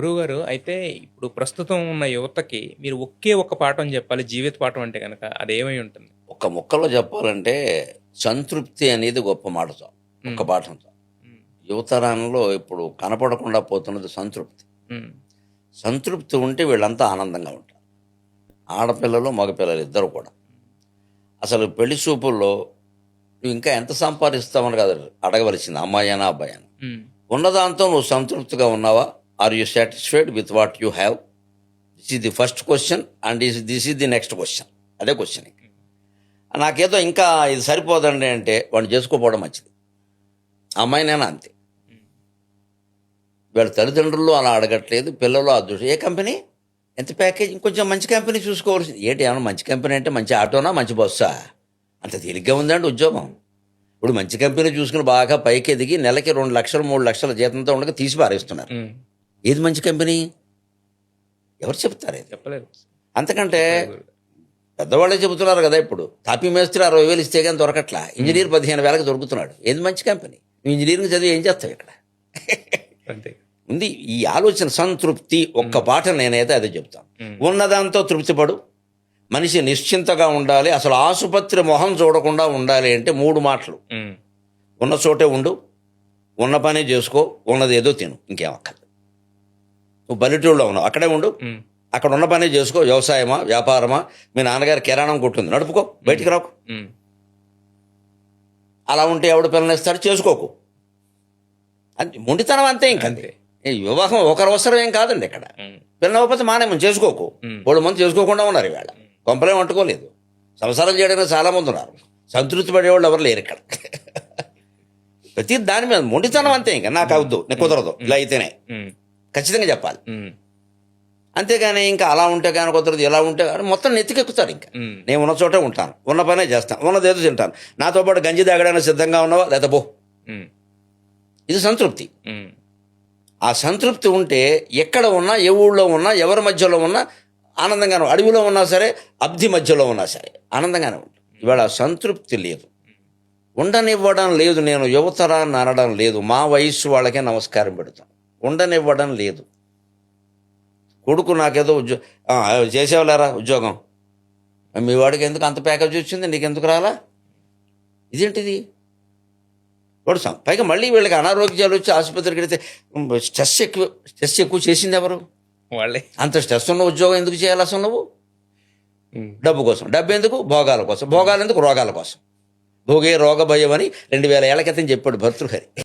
గురువుగారు అయితే ఇప్పుడు ప్రస్తుతం ఉన్న యువతకి మీరు ఒకే ఒక్క పాఠం చెప్పాలి జీవిత పాఠం అంటే కనుక అది ఏమై ఉంటుంది? ఒక ముక్కలో చెప్పాలంటే సంతృప్తి అనేది గొప్ప మాట చాలు ఒక్క పాఠం చాలు ఉమ్, యువతరాలలో ఇప్పుడు కనపడకుండా పోతున్నది సంతృప్తి. సంతృప్తి ఉంటే వీళ్ళంతా ఆనందంగా ఉంటారు. ఆడపిల్లలు మగపిల్లలు ఇద్దరు కూడా. అసలు పెళ్ళి చూపుల్లో నువ్వు ఇంకా ఎంత సంపాదిస్తావని కదా అడగవలసింది అమ్మాయి అయినా అబ్బాయి అయినా ఉన్నదాంతో నువ్వు సంతృప్తిగా ఉన్నావా? Are you satisfied with what you have this is the first question and is this is the next question అదే క్వశ్చన్ నాకేదో ఇంకా ఇది సరిపోదండి అంటే వాడిని చేసుకోపోవడం మంచిది. అమ్మాయినైనా అంతే. వీళ్ళ తల్లిదండ్రులు అలా అడగట్లేదు పిల్లలు అదృష్టం. ఏ కంపెనీ? ఎంత ప్యాకేజ్? ఇంకొంచెం మంచి కంపెనీ చూసుకోవాల్సింది. ఏంటి ఏమన్నా మంచి కంపెనీ అంటే మంచి ఆటోనా మంచి బస్సా? అంత తేలిగ్గా ఉందండి ఉద్యోగం. ఇప్పుడు మంచి కంపెనీ చూసుకుని బాగా పైకి ఎదిగి నెలకి రెండు లక్షలు మూడు లక్షల జీతంతో ఉండగా తీసి పారేస్తున్నారు. ఏది మంచి కంపెనీ? ఎవరు చెప్తారు చెప్పలేదు అంతకంటే పెద్దవాళ్ళే చెబుతున్నారు కదా ఇప్పుడు. తాపీ మేస్త్రి అరవై వేలు ఇస్తే కానీ దొరకట్లా. ఇంజనీర్ పదిహేను వేలకు దొరుకుతున్నాడు. ఏది మంచి కంపెనీ? నువ్వు ఇంజనీరింగ్ చదివి ఏం చేస్తావు ఇక్కడ? అంతే. ఉంది. ఈ ఆలోచన సంతృప్తి ఒక్క పాట నేనైతే అదే చెప్తాను. ఉన్నదాంతో తృప్తిపడు. మనిషి నిశ్చింతగా ఉండాలి. అసలు ఆసుపత్రి మొహం చూడకుండా ఉండాలి అంటే మూడు మాటలు. ఉన్న చోటే ఉండు. ఉన్న పని చేసుకో. ఉన్నది ఏదో తిను. ఇంకేం అక్కర్లేదు. నువ్వు పల్లెటూరులో ఉన్నావు. అక్కడే ఉండు. అక్కడ ఉన్న పని చేసుకో. వ్యవసాయమా వ్యాపారమా? మీ నాన్నగారి కిరాణం కొట్టుంది. నడుపుకో. బయటికి రాకు. అలా ఉంటే ఎవడు పిల్లనిస్తాడు? చేసుకోకు. అంతే. మొండితనం అంతే ఇంక అంతే. ఈ వివాహం ఒకరి అవసరం ఏం కాదండి ఇక్కడ. ఉమ్, పిల్లవకపోతే మానేమని చేసుకోకు. మూడు మంది చేసుకోకుండా ఉన్నారు ఈవేళ కొంపలేం అంటుకోలేదు సంసారం చేయడానికి చాలా మంది ఉన్నారు. సంతృప్తి పడేవాళ్ళు ఎవరు లేరు ఇక్కడ. ప్రతి దాని మీద మొండితనం అంతే ఇంకా. నాకు అవద్దు. నాకు కుదరదు. ఇలా అయితేనే. ఖచ్చితంగా చెప్పాలి. అంతేగాని ఇంకా అలా ఉంటే కానీ కుదరదు ఇలా ఉంటే కానీ మొత్తం నెత్తికెక్కుతారు ఇంకా. నేను ఉన్న చోటే ఉంటాను ఉన్న పనే చేస్తాను ఉన్నది ఏదో తింటాను. నాతో పాటు గంజి తాగడానికి సిద్ధంగా ఉన్నావా? లేదా పో. ఇది సంతృప్తి. ఆ సంతృప్తి ఉంటే ఎక్కడ ఉన్నా ఏ ఊళ్ళో ఉన్నా ఎవరి మధ్యలో ఉన్నా ఆనందంగానే అడవిలో ఉన్నా సరే అబ్ధి మధ్యలో ఉన్నా సరే ఆనందంగానే ఉంటుంది ఇవాళ సంతృప్తి లేదు. ఉండనివ్వడం లేదు నేను యువతరాన్ని అనడం లేదు. మా వయస్సు వాళ్ళకే నమస్కారం పెడతాను ఉండనివ్వడం లేదు. కొడుకు నాకేదో ఉద్యోగం చేసేవాళ్ళారా ఉద్యోగం. మీ వాడికి ఎందుకు అంత ప్యాకేజ్ వచ్చింది? నీకు ఎందుకు రాలా? ఇదేంటిది? వాడు పైగా మళ్ళీ వీళ్ళకి అనారోగ్యాలు వచ్చి ఆసుపత్రికి వెళితే స్ట్రెస్ ఎక్కువ స్ట్రెస్ ఎక్కువ చేసింది ఎవరు? వాళ్ళే. అంత స్ట్రెస్ ఉన్న ఉద్యోగం ఎందుకు చేయాలి అసలు నువ్వు? డబ్బు కోసం. డబ్బు ఎందుకు? భోగాల కోసం. భోగాలు ఎందుకు? రోగాల కోసం. భోగే రోగ భయం అని రెండు వేల ఏళ్ళ క్రితం చెప్పాడు భర్తృహరి.